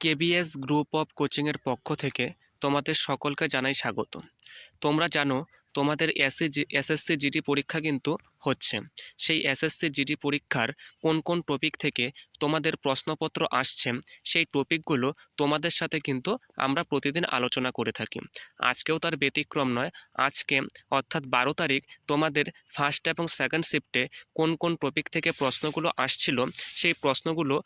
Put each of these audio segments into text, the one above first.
KBS group of কোচিংয়ের পক্ষ থেকে তোমাদের সকলকে জানাই স্বাগত তোমরা জানো, তোমাদের এসএসসি, জিডি পরীক্ষা কিন্তু হচ্ছে। সেই এসএসসি জিডি পরীক্ষার কোন কোন টপিক থেকে তোমাদের প্রশ্নপত্র আসছে, সেই টপিকগুলো তোমাদের সাথে কিন্তু আমরা প্রতিদিন আলোচনা করে থাকি। আজকেও তার ব্যতিক্রম নয়, আজকে অর্থাৎ বারো তারিখ তোমাদের ফার্স্ট এবং সেকেন্ড শিফটে কোন কোন টপিক থেকে প্রশ্নগুলো আসছিল, সেই প্রশ্নগুলো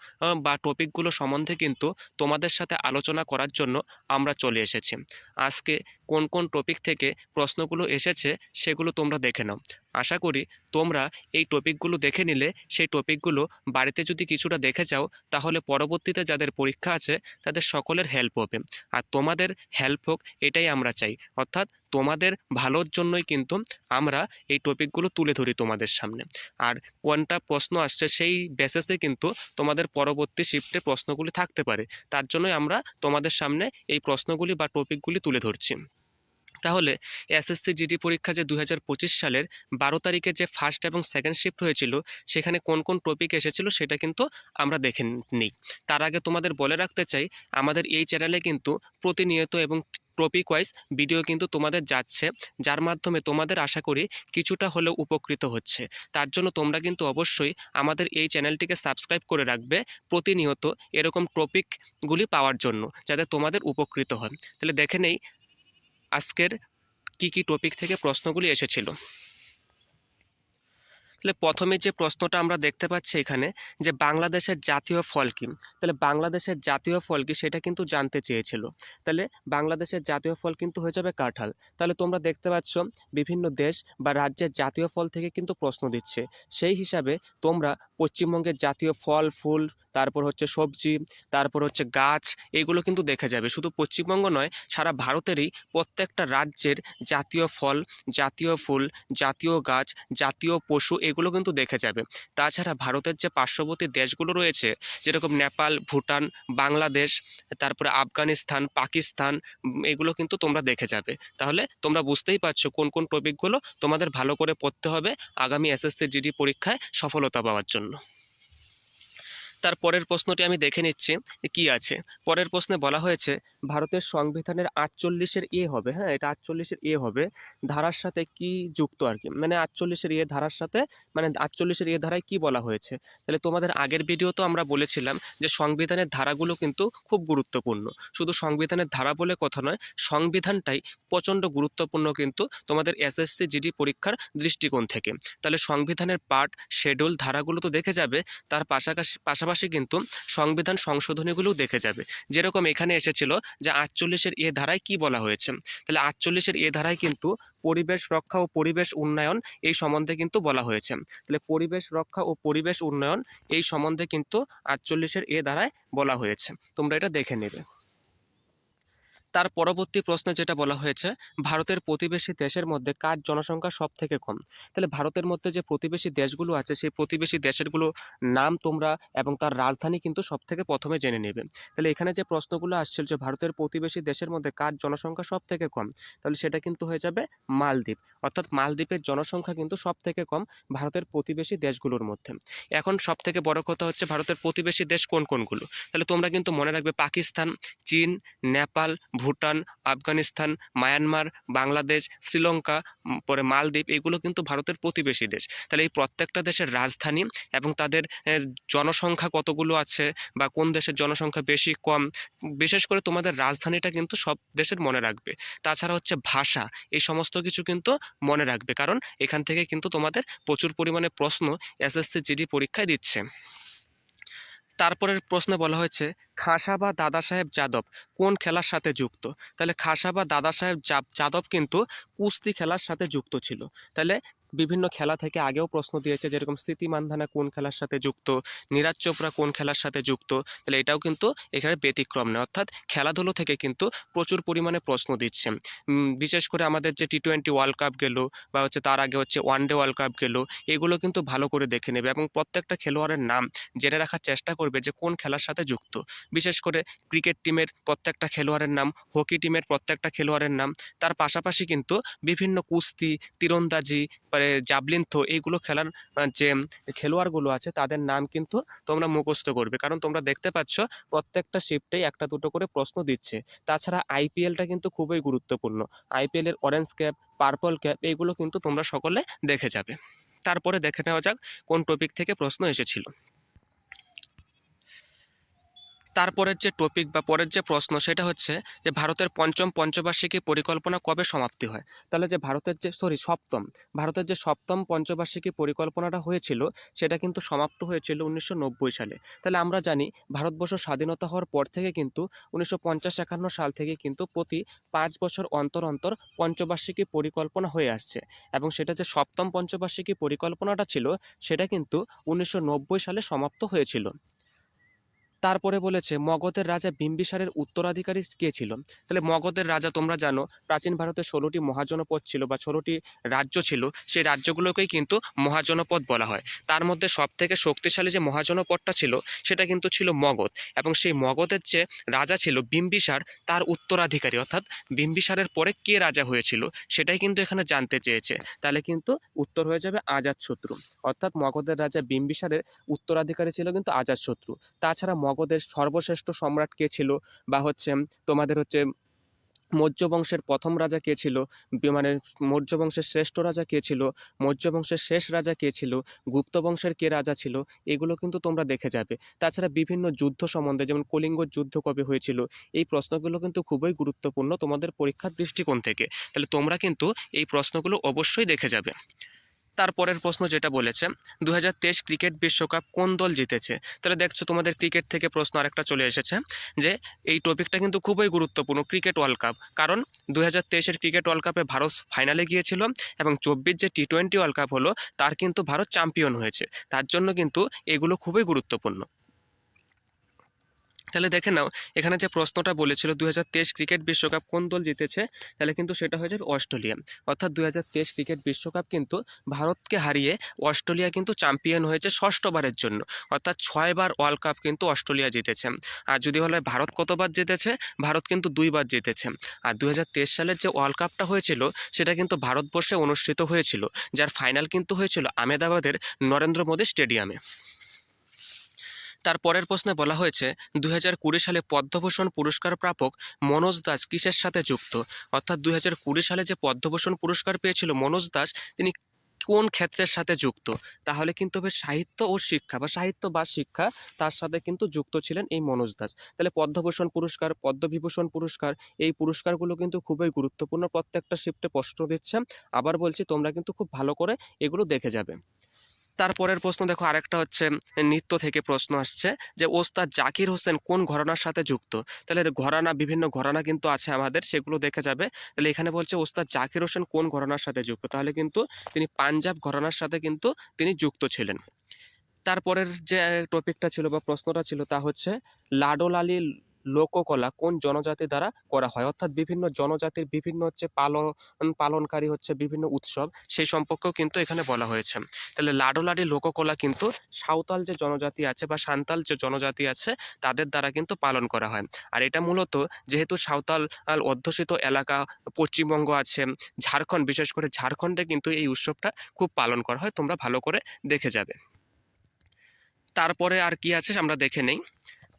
বা টপিকগুলো সম্বন্ধে কিন্তু তোমাদের সাথে আলোচনা করার জন্য আমরা চলে এসেছি। আজকে কোন কোন টপিক থেকে প্রশ্নগুলো এসেছে সেগুলো তোমরা দেখে নাও। আশা করি তোমরা এই টপিকগুলো দেখে নিলে। সেই টপিকগুলো বাড়িতে যদি কিছুটা দেখে যাও, তাহলে পরবর্তীতে যাদের পরীক্ষা আছে, তাদের সকলের হেল্প হবে। আর তোমাদের হেল্প হোক, এটাই আমরা চাই। অর্থাৎ তোমাদের ভালোর জন্যই কিন্তু আমরা এই টপিকগুলো তুলে ধরি তোমাদের সামনে। আর কোনটা প্রশ্ন আসছে, সেই বেসেসে কিন্তু তোমাদের পরবর্তী শিফটে প্রশ্নগুলি থাকতে পারে। তার জন্যই আমরা তোমাদের সামনে এই প্রশ্নগুলি বা টপিকগুলি তুলে ধরছি। তাহলে এসএসসি জিডি পরীক্ষা যে দু হাজার পঁচিশ সালের বারো তারিখে যে ফার্স্ট এবং সেকেন্ড শিফট হয়েছিল, সেখানে কোন কোন টপিক এসেছিল সেটা কিন্তু আমরা দেখে নিই। তার আগে তোমাদের বলে রাখতে চাই, আমাদের এই চ্যানেলে কিন্তু প্রতিনিয়ত এবং টপিক ওয়াইজ ভিডিও কিন্তু তোমাদের যাচ্ছে, যার মাধ্যমে তোমাদের আশা করি কিছুটা হলেও উপকৃত হচ্ছে। তার জন্য তোমরা কিন্তু অবশ্যই আমাদের এই চ্যানেলটিকে সাবস্ক্রাইব করে রাখবে প্রতিনিয়ত এরকম টপিকগুলি পাওয়ার জন্য, যাতে তোমাদের উপকৃত হয় তাহলে দেখে নেই আজকের কি কি টপিক থেকে প্রশ্নগুলি এসেছিল? তাহলে প্রথমে যে প্রশ্নটা আমরা দেখতে পাচ্ছি এখানে যে বাংলাদেশের জাতীয় ফল কি? তাহলে বাংলাদেশের জাতীয় ফল কি সেটা কিন্তু জানতে চেয়েছিল। তাহলে বাংলাদেশের জাতীয় ফল কিন্তু হয়ে যাবে কাঁঠাল। তাহলে তোমরা দেখতে পাচ্ছ বিভিন্ন দেশ বা রাজ্যের জাতীয় ফল থেকে কিন্তু প্রশ্ন দিচ্ছে। সেই হিসাবে তোমরা পশ্চিমবঙ্গের জাতীয় ফল, ফুল তারপর হচ্ছে সবজি, তারপর হচ্ছে গাছ, এগুলো কিন্তু দেখে যাবে। শুধু পশ্চিমবঙ্গ নয়, সারা ভারতেরই প্রত্যেকটা রাজ্যের জাতীয় ফল, জাতীয় ফুল, জাতীয় গাছ, জাতীয় পশু এগুলো কিন্তু দেখে যাবে। তাছাড়া ভারতের যে পার্শ্ববর্তী দেশগুলো রয়েছে, যেরকম নেপাল, ভুটান, বাংলাদেশ, তারপরে আফগানিস্তান, পাকিস্তান এগুলো কিন্তু তোমরা দেখে যাবে। তাহলে তোমরা বুঝতেই পারছ কোন কোন টপিকগুলো তোমাদের ভালো করে পড়তে হবে আগামী এসএসসি জিডি পরীক্ষায় সফলতা পাওয়ার জন্য। তার পরের প্রশ্নটি আমি দেখে নিচ্ছি কি আছে। পরের প্রশ্নে বলা হয়েছে, ভারতের সংবিধানের আটচল্লিশের এ হবে হ্যাঁ এটা আটচল্লিশের এ হবে, ধারার সাথে কি যুক্ত আর কি? মানে আটচল্লিশের এ ধারার সাথে মানে আটচল্লিশের এ ধারায় কি বলা হয়েছে? তাহলে তোমাদের আগের ভিডিও তো আমরা বলেছিলাম যে সংবিধানের ধারাগুলো কিন্তু খুব গুরুত্বপূর্ণ। শুধু সংবিধানের ধারা বলে কথা নয়, সংবিধানটাই প্রচণ্ড গুরুত্বপূর্ণ কিন্তু তোমাদের এসএসসি জিডি পরীক্ষার দৃষ্টিকোণ থেকে। তাহলে সংবিধানের পার্ট শেডিউল ধারাগুলো তো দেখে যাবে, তার পাশাপাশি পাশাপাশি কিন্তু সংবিধান সংশোধনীগুলোও দেখে যাবে। যেরকম এখানে এসেছিল যে আটচল্লিশের এ ধারায় কি বলা হয়েছে? তাহলে আটচল্লিশের এ ধারায় কিন্তু পরিবেশ রক্ষা ও পরিবেশ উন্নয়ন এই সম্বন্ধে কিন্তু বলা হয়েছে। তাহলে পরিবেশ রক্ষা ও পরিবেশ উন্নয়ন এই সম্বন্ধে কিন্তু আটচল্লিশের এ ধারায় বলা হয়েছে। তোমরা এটা দেখে নেবে। তার পরবর্তী প্রশ্নে যেটা বলা হয়েছে, ভারতের প্রতিবেশী দেশের মধ্যে কার জনসংখ্যা সব থেকে কম? তাহলে ভারতের মধ্যে যে প্রতিবেশী দেশগুলো আছে, সেই প্রতিবেশী দেশেরগুলো নাম তোমরা এবং তার রাজধানী কিন্তু সব থেকে প্রথমে জেনে নেবে। তাহলে এখানে যে প্রশ্নগুলো আসছিল যে ভারতের প্রতিবেশী দেশের মধ্যে কার জনসংখ্যা সব থেকে কম, তাহলে সেটা কিন্তু হয়ে যাবে মালদ্বীপ। অর্থাৎ মালদ্বীপের জনসংখ্যা কিন্তু সব থেকে কম ভারতের প্রতিবেশী দেশগুলোর মধ্যে। এখন সব থেকে বড় কথা হচ্ছে ভারতের প্রতিবেশী দেশ কোন কোনগুলো? তাহলে তোমরা কিন্তু মনে রাখবে পাকিস্তান, চীন, নেপাল ভুটান, আফগানিস্তান, মায়ানমার, বাংলাদেশ, শ্রীলঙ্কা পরে মালদ্বীপ, এগুলো কিন্তু ভারতের প্রতিবেশী দেশ। তাহলে এই প্রত্যেকটা দেশের রাজধানী এবং তাদের জনসংখ্যা কতগুলো আছে বা কোন দেশের জনসংখ্যা বেশি, কম, বিশেষ করে তোমাদের রাজধানীটা কিন্তু সব দেশের মনে রাখবে। তাছাড়া হচ্ছে ভাষা, এই সমস্ত কিছু কিন্তু মনে রাখবে। কারণ এখান থেকে কিন্তু তোমাদের প্রচুর পরিমাণে প্রশ্ন এসএসসি, জিডি পরীক্ষায় দিচ্ছে। তারপরের প্রশ্নে বলা হয়েছে, খাসা বা দাদা সাহেব যাদব কোন খেলার সাথে যুক্ত? তাহলে খাসা বা দাদা সাহেব যাদব কিন্তু কুস্তি খেলার সাথে যুক্ত ছিল। তাহলে বিভিন্ন খেলা থেকে আগেও প্রশ্ন দিয়েছে যেরকম স্মৃতি মান্ধানা কোন খেলার সাথে যুক্ত, নীরাজ চোপড়া কোন খেলার সাথে যুক্ত, তাহলে এটাও কিন্তু এখানে ব্যতিক্রম নয়। অর্থাৎ খেলাধুলো থেকে কিন্তু প্রচুর পরিমাণে প্রশ্ন দিচ্ছে। বিশেষ করে আমাদের যে টি টোয়েন্টি ওয়ার্ল্ড কাপ গেল বা হচ্ছে তার আগে হচ্ছে ওয়ান ডে ওয়ার্ল্ড কাপ গেল, এগুলো কিন্তু ভালো করে দেখে নেবে এবং প্রত্যেকটা খেলোয়াড়ের নাম জেনে রাখার চেষ্টা করবে যে কোন খেলার সাথে যুক্ত। বিশেষ করে ক্রিকেট টিমের প্রত্যেকটা খেলোয়াড়ের নাম হকি টিমের প্রত্যেকটা খেলোয়াড়ের নাম, তার পাশাপাশি কিন্তু বিভিন্ন কুস্তি, তীরন্দাজি বা তারপরে জাবলিন থ্রো এইগুলো খেলার যে খেলোয়াড়গুলো আছে তাদের নাম কিন্তু তোমরা মুখস্থ করবে। কারণ তোমরা দেখতে পাচ্ছ প্রত্যেকটা শিফটেই একটা দুটো করে প্রশ্ন দিচ্ছে। তাছাড়া আইপিএলটা কিন্তু খুবই গুরুত্বপূর্ণ। আইপিএলের অরেঞ্জ ক্যাপ পার্পল ক্যাপ এইগুলো কিন্তু তোমরা সকলে দেখে যাবে। তারপরে দেখে নেওয়া যাক কোন টপিক থেকে প্রশ্ন এসেছিল। তারপরের যে টপিক বা পরের যে প্রশ্ন সেটা হচ্ছে যে ভারতের পঞ্চম পঞ্চবার্ষিকী পরিকল্পনা কবে সমাপ্তি হয়? তাহলে যে ভারতের যে সরি সপ্তম, ভারতের যে সপ্তম পঞ্চবার্ষিকী পরিকল্পনাটা হয়েছিল সেটা কিন্তু সমাপ্ত হয়েছিল উনিশশো নব্বই সালে। তাহলে আমরা জানি ভারতবর্ষ স্বাধীনতা হওয়ার পর থেকে কিন্তু উনিশশো পঞ্চাশ একান্ন সাল থেকে কিন্তু প্রতি পাঁচ বছর অন্তর অন্তর পঞ্চবার্ষিকী পরিকল্পনা হয়ে আসছে এবং সেটা যে সপ্তম পঞ্চবার্ষিকী পরিকল্পনাটা ছিল সেটা কিন্তু উনিশশো নব্বই সালে সমাপ্ত হয়েছিল। তারপরে বলেছে, মগধের রাজা বিম্বিসারের উত্তরাধিকারী কে ছিল? তাহলে মগধের রাজা তোমরা জানো, প্রাচীন ভারতে ষোলোটি মহাজনপদ ছিল বা ষোলোটি রাজ্য ছিল, সেই রাজ্যগুলোকেই কিন্তু মহাজনপদ বলা হয়। তার মধ্যে সব থেকে শক্তিশালী যে মহাজনপদটা ছিল, সেটা কিন্তু ছিল মগধ। এবং সেই মগধের যে রাজা ছিল বিম্বিসার, তার উত্তরাধিকারী, অর্থাৎ বিম্বিসারের পরে কে রাজা হয়েছিল, সেটাই কিন্তু এখানে জানতে চেয়েছে। তাহলে কিন্তু উত্তর হয়ে যাবে আজাতশত্রু অর্থাৎ মগধের রাজা বিম্বিসারের উত্তরাধিকারী ছিল কিন্তু আজাতশত্রু তাছাড়া মগধের সর্বশ্রেষ্ঠ সম্রাট কে ছিল? বা হচ্ছে তোমাদের হচ্ছে মৌর্য বংশের প্রথম রাজা কে ছিল? মানে মৌর্য বংশের শ্রেষ্ঠ রাজা কে ছিল? মৌর্য বংশের শেষ রাজা কে ছিল? গুপ্ত বংশের কে রাজা ছিল? এগুলো কিন্তু তোমরা দেখে যাবে। তাছাড়া বিভিন্ন যুদ্ধ সম্বন্ধে, যেমন কলিঙ্গ যুদ্ধ কবে হয়েছিল? এই প্রশ্নগুলো কিন্তু খুবই গুরুত্বপূর্ণ তোমাদের পরীক্ষার দৃষ্টিকোণ থেকে। তাহলে তোমরা কিন্তু এই প্রশ্নগুলো অবশ্যই দেখে যাবে। তারপরের প্রশ্ন যেটা বলেছে দু হাজার তেইশ ক্রিকেট বিশ্বকাপ কোন দল জিতেছে? তাহলে দেখছ তোমাদের ক্রিকেট থেকে প্রশ্ন আরেকটা চলে এসেছে, যে এই টপিকটা কিন্তু খুবই গুরুত্বপূর্ণ, ক্রিকেট ওয়ার্ল্ড কাপ। কারণ দু হাজার ক্রিকেট ওয়ার্ল্ড কাপে ভারত ফাইনালে গিয়েছিল এবং চব্বিশ যে টি টোয়েন্টি ওয়ার্ল্ড কাপ হলো, তার কিন্তু ভারত চ্যাম্পিয়ন হয়েছে। তার জন্য কিন্তু এগুলো খুবই গুরুত্বপূর্ণ। তাহলে দেখে নাও, এখানে যে প্রশ্নটা বলেছিল দুই হাজার তেইশ ক্রিকেট বিশ্বকাপ কোন দল জিতেছে, তাহলে কিন্তু সেটা হয়ে যাবে অস্ট্রেলিয়া। অর্থাৎ দু হাজার তেইশ ক্রিকেট বিশ্বকাপ কিন্তু ভারতকে হারিয়ে অস্ট্রেলিয়া কিন্তু চ্যাম্পিয়ন হয়েছে ষষ্ঠবারের জন্য। অর্থাৎ ছয়বার ওয়ার্ল্ড কাপ কিন্তু অস্ট্রেলিয়া জিতেছে। আর যদি বলে ভারত কতবার জিতেছে, ভারত কিন্তু দুইবার জিতেছে। আর দু হাজার তেইশ সালের যে ওয়ার্ল্ড কাপটা হয়েছিল, সেটা কিন্তু ভারতবর্ষে অনুষ্ঠিত হয়েছিল, যার ফাইনাল কিন্তু হয়েছিল আমেদাবাদের নরেন্দ্র মোদী স্টেডিয়ামে। তার পরের প্রশ্নে বলা হয়েছে দুই হাজার কুড়ি সালে পদ্মভূষণ পুরস্কার প্রাপক মনোজ দাস কিসের সাথে যুক্ত? অর্থাৎ দুই হাজার কুড়ি সালে যে পদ্মভূষণ পুরস্কার পেয়েছিল মনোজ দাস, তিনি কোন ক্ষেত্রের সাথে যুক্ত? তাহলে কিন্তু হবে সাহিত্য ও শিক্ষা বা সাহিত্য বা শিক্ষা তার সাথে কিন্তু যুক্ত ছিলেন এই মনোজ দাস। তাহলে পদ্মভূষণ পুরস্কার, পদ্মবিভূষণ পুরস্কার, এই পুরস্কারগুলো কিন্তু খুবই গুরুত্বপূর্ণ। প্রত্যেকটা শিফটে প্রশ্ন দিচ্ছে। আবার বলছি, তোমরা কিন্তু খুব ভালো করে এগুলো দেখে যাবে। তারপরের প্রশ্ন দেখো, আরেকটা হচ্ছে, নৃত্য থেকে প্রশ্ন আসছে যে, ওস্তাদ জাকির হোসেন কোন ঘরানার সাথে যুক্ত? তাহলে ঘরানা, বিভিন্ন ঘরানা কিন্তু আছে আমাদের, সেগুলো দেখে যাবে। তাহলে এখানে বলছে, ওস্তাদ জাকির হোসেন কোন ঘরানার সাথে যুক্ত? তাহলে কিন্তু তিনি পাঞ্জাব ঘরানার সাথে কিন্তু তিনি যুক্ত ছিলেন। তারপরের যে টপিকটা ছিল বা প্রশ্নটা ছিল তা হচ্ছে লাডোল আলী লোককলা কোন জনজাতি দ্বারা করা হয়? অর্থাৎ বিভিন্ন জনজাতির বিভিন্ন হচ্ছে পালন, পালনকারী হচ্ছে বিভিন্ন উৎসব, সেই সম্পর্কেও কিন্তু এখানে বলা হয়েছে। তাহলে লাডোলাডি লোককলা কিন্তু সাঁওতাল যে জনজাতি আছে বা সান্তাল যে জনজাতি আছে, তাদের দ্বারা কিন্তু পালন করা হয়। আর এটা মূলত যেহেতু সাঁওতাল অধ্যুষিত এলাকা, পশ্চিমবঙ্গ আছে, ঝাড়খণ্ড, বিশেষ করে ঝাড়খণ্ডে কিন্তু এই উৎসবটা খুব পালন করা হয়, তোমরা ভালো করে দেখে যাবে। তারপরে আর কি আছে, আমরা দেখে নেই।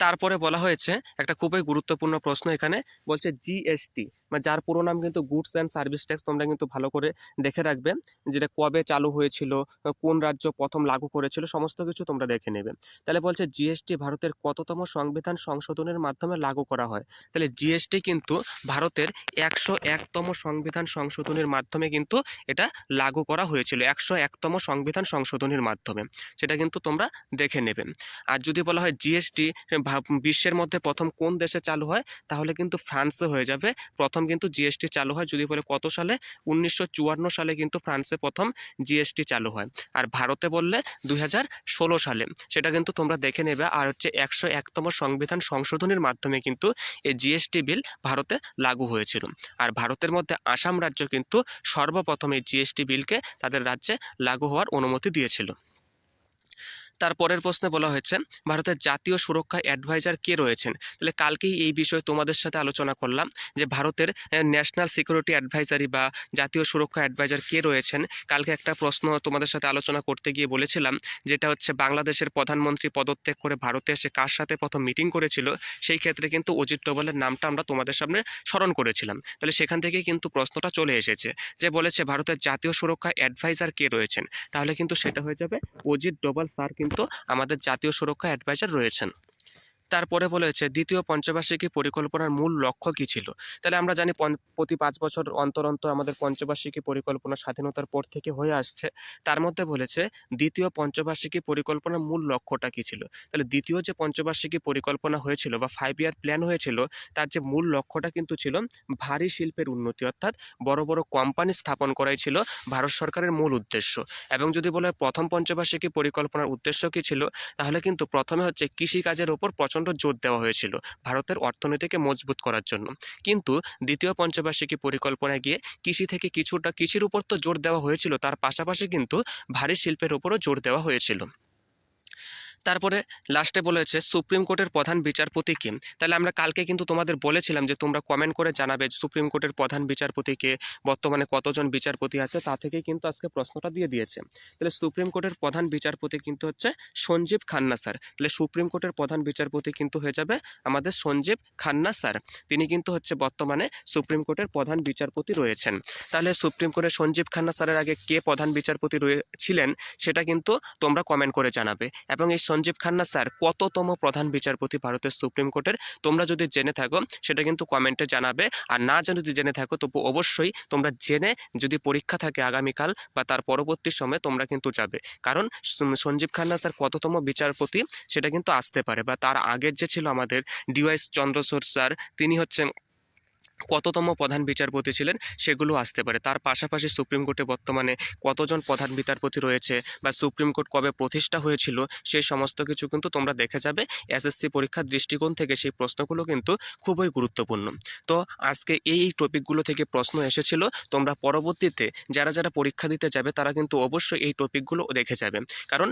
তারপরে বলা হয়েছে একটা খুবই গুরুত্বপূর্ণ প্রশ্ন এখানে বলছে জিএসটি যার পুরো নাম কিন্তু গুডস অ্যান্ড সার্ভিস ট্যাক্স তোমরা কিন্তু ভালো করে দেখে রাখবে যেটা কবে চালু হয়েছিল, কোন রাজ্য প্রথম লাগু করেছিল, সমস্ত কিছু তোমরা দেখে নেবে। তাহলে বলছে জিএসটি ভারতের কততম সংবিধান সংশোধনের মাধ্যমে লাগু করা হয়? তাহলে জিএসটি কিন্তু ভারতের একশো একতম সংবিধান সংশোধনের মাধ্যমে কিন্তু এটা লাগু করা হয়েছিল, একশো একতম সংবিধান সংশোধনের মাধ্যমে। সেটা কিন্তু তোমরা দেখে নেবে। আর যদি বলা হয় জিএসটি বিশ্বের মধ্যে প্রথম কোন দেশে চালু হয়, তাহলে কিন্তু ফ্রান্সে হয়ে যাবে প্রথম কিন্তু জিএসটি চালু হয়, যদি বলে কত সালে? উনিশশো চুয়ান্ন সালে কিন্তু ফ্রান্সে প্রথম জিএসটি চালু হয়। আর ভারতে বললে দুই সালে। সেটা কিন্তু তোমরা দেখে নেবে। আর হচ্ছে একশো একতম সংবিধান সংশোধনের মাধ্যমে কিন্তু এই জিএসটি বিল ভারতে লাগু হয়েছিল। আর ভারতের মধ্যে আসাম রাজ্য কিন্তু সর্বপ্রথম এই জিএসটি বিলকে তাদের রাজ্যে লাগু হওয়ার অনুমতি দিয়েছিল। তারপরের প্রশ্নে বলা হয়েছে, ভারতের জাতীয় সুরক্ষা অ্যাডভাইজার কে রয়েছেন? তাহলে কালকেই এই বিষয়ে তোমাদের সাথে আলোচনা করলাম যে ভারতের ন্যাশনাল সিকিউরিটি অ্যাডভাইজারি বা জাতীয় সুরক্ষা অ্যাডভাইজার কে রয়েছেন? কালকে একটা প্রশ্ন তোমাদের সাথে আলোচনা করতে গিয়ে বলেছিলাম, যেটা হচ্ছে বাংলাদেশের প্রধানমন্ত্রী পদত্যাগ করে ভারতে এসে কার সাথে প্রথম মিটিং করেছিল, সেই ক্ষেত্রে কিন্তু অজিত ডোভালের নামটা আমরা তোমাদের সামনে স্মরণ করেছিলাম। তাহলে সেখান থেকে কিন্তু প্রশ্নটা চলে এসেছে যে বলেছে, ভারতের জাতীয় সুরক্ষা অ্যাডভাইজার কে রয়েছেন? তাহলে কিন্তু সেটা হয়ে যাবে অজিত ডোভাল স্যার কিন্তু আমাদের জাতীয় সুরক্ষা অ্যাডভাইজার রয়েছেন। তারপরে বলেছে, দ্বিতীয় পঞ্চবার্ষিকী পরিকল্পনার মূল লক্ষ্য কী ছিল? তাহলে আমরা জানি প্রতি পাঁচ বছর অন্তর অন্তর আমাদের পঞ্চবার্ষিকী পরিকল্পনা স্বাধীনতার পর থেকে হয়ে আসছে। তার মধ্যে বলেছে, দ্বিতীয় পঞ্চবার্ষিকী পরিকল্পনার মূল লক্ষ্যটা কী ছিল? তাহলে দ্বিতীয় যে পঞ্চবার্ষিকী পরিকল্পনা হয়েছিল বা ফাইভ ইয়ার প্ল্যান হয়েছিল, তার যে মূল লক্ষ্যটা কিন্তু ছিল ভারী শিল্পের উন্নতি, অর্থাৎ বড় বড় কোম্পানি স্থাপন করাই ছিল ভারত সরকারের মূল উদ্দেশ্য। এবং যদি বলে প্রথম পঞ্চবার্ষিকী পরিকল্পনার উদ্দেশ্য কী ছিল, তাহলে কিন্তু প্রথমে হচ্ছে কৃষিকাজের ওপর প্রচণ্ড জোর দেওয়া হয়েছিল ভারতের অর্থনীতিকে মজবুত করার জন্য। কিন্তু দ্বিতীয় পঞ্চবার্ষিকী পরিকল্পনায় গিয়ে কৃষি থেকে কিছুটা কৃষির উপর তো জোর দেওয়া হয়েছিল, তার পাশাপাশি কিন্তু ভারী শিল্পের উপরও জোর দেওয়া হয়েছিল। তারপরে লাস্টে বলেছে, সুপ্রিম কোর্টের প্রধান বিচারপতি কে? তাহলে আমরা কালকে কিন্তু তোমাদের বলেছিলাম যে তোমরা কমেন্ট করে জানাবে সুপ্রিম কোর্টের প্রধান বিচারপতি কে, বর্তমানে কতজন বিচারপতি আছে, তা থেকেই কিন্তু আজকে প্রশ্নটা দিয়ে দিয়েছে। তাহলে সুপ্রিম কোর্টের প্রধান বিচারপতি কিন্তু হচ্ছে সঞ্জীব খান্না স্যার তাহলে সুপ্রিম কোর্টের প্রধান বিচারপতি কিন্তু হয়ে যাবে আমাদের সঞ্জীব খান্না স্যার তিনি কিন্তু হচ্ছে বর্তমানে সুপ্রিম কোর্টের প্রধান বিচারপতি রয়েছেন। তাহলে সুপ্রিম কোর্টের সঞ্জীব খান্না স্যারের আগে কে প্রধান বিচারপতি রয়ে- ছিলেন সেটা কিন্তু তোমরা কমেন্ট করে জানাবে। এবং এই সঞ্জীব খান্না স্যার, কততম প্রধান বিচারপতি ভারতের সুপ্রিম কোর্টের? তোমরা যদি জেনে থাকো, সেটা কিন্তু কমেন্টে জানাবে। আর না যদি জেনে থাকো, তবু অবশ্যই তোমরা জেনে যদি পরীক্ষা থাকে আগামীকাল বা তার পরবর্তী সময়ে তোমরা কিন্তু যাবে। কারণ সঞ্জীব খান্না স্যার কততম বিচারপতি, সেটা কিন্তু আসতে পারে। বা তার আগের যে ছিল আমাদের ডিওয়াই চন্দ্রচূড় স্যার, তিনি হচ্ছেন কততম প্রধান বিচারপতি ছিলেন সেগুলো আসতে পারে। তার পাশাপাশি সুপ্রিম কোর্টে বর্তমানে কতজন প্রধান বিচারপতি রয়েছে বা সুপ্রিম কোর্ট কবে প্রতিষ্ঠা হয়েছিল সেই সমস্ত কিছু কিন্তু তোমরা দেখে যাবে। এসএসসি পরীক্ষার দৃষ্টিকোণ থেকে সেই প্রশ্নগুলো কিন্তু খুবই গুরুত্বপূর্ণ। তো আজকে এই টপিকগুলো থেকে প্রশ্ন এসেছিল, তোমরা পরবর্তীতে যারা যারা পরীক্ষা দিতে যাবে তারা কিন্তু অবশ্যই এই টপিকগুলো দেখে যাবে। কারণ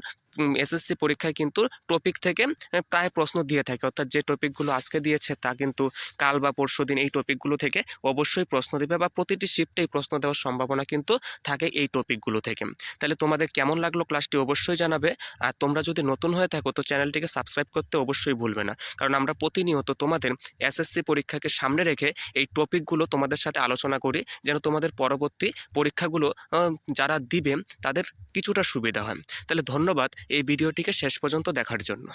এসএসসি পরীক্ষায় কিন্তু টপিক থেকে প্রায় প্রশ্ন দিয়ে থাকে। অর্থাৎ যে টপিকগুলো আজকে দিয়েছে তা কিন্তু কাল বা পরশু দিন এই টপিকগুলো থেকে অবশ্যই প্রশ্ন দেবে বা প্রতিটি শিফটেই প্রশ্ন দেওয়ার সম্ভাবনা কিন্তু থাকে এই টপিকগুলো থেকে। তাহলে তোমাদের কেমন লাগল ক্লাসটি অবশ্যই জানাবে। আর তোমরা যদি নতুন হয়ে থাকো তো চ্যানেলটিকে সাবস্ক্রাইব করতে অবশ্যই ভুলবে না। কারণ আমরা প্রতিনিয়ত তোমাদের এসএসসি পরীক্ষাকে সামনে রেখে এই টপিকগুলো তোমাদের সাথে আলোচনা করি, যেন তোমাদের পরবর্তী পরীক্ষাগুলো যারা দিবে তাদের কিছুটা সুবিধা হয়। তাহলে ধন্যবাদ, এই ভিডিওটিকে শেষ পর্যন্ত দেখার জন্য।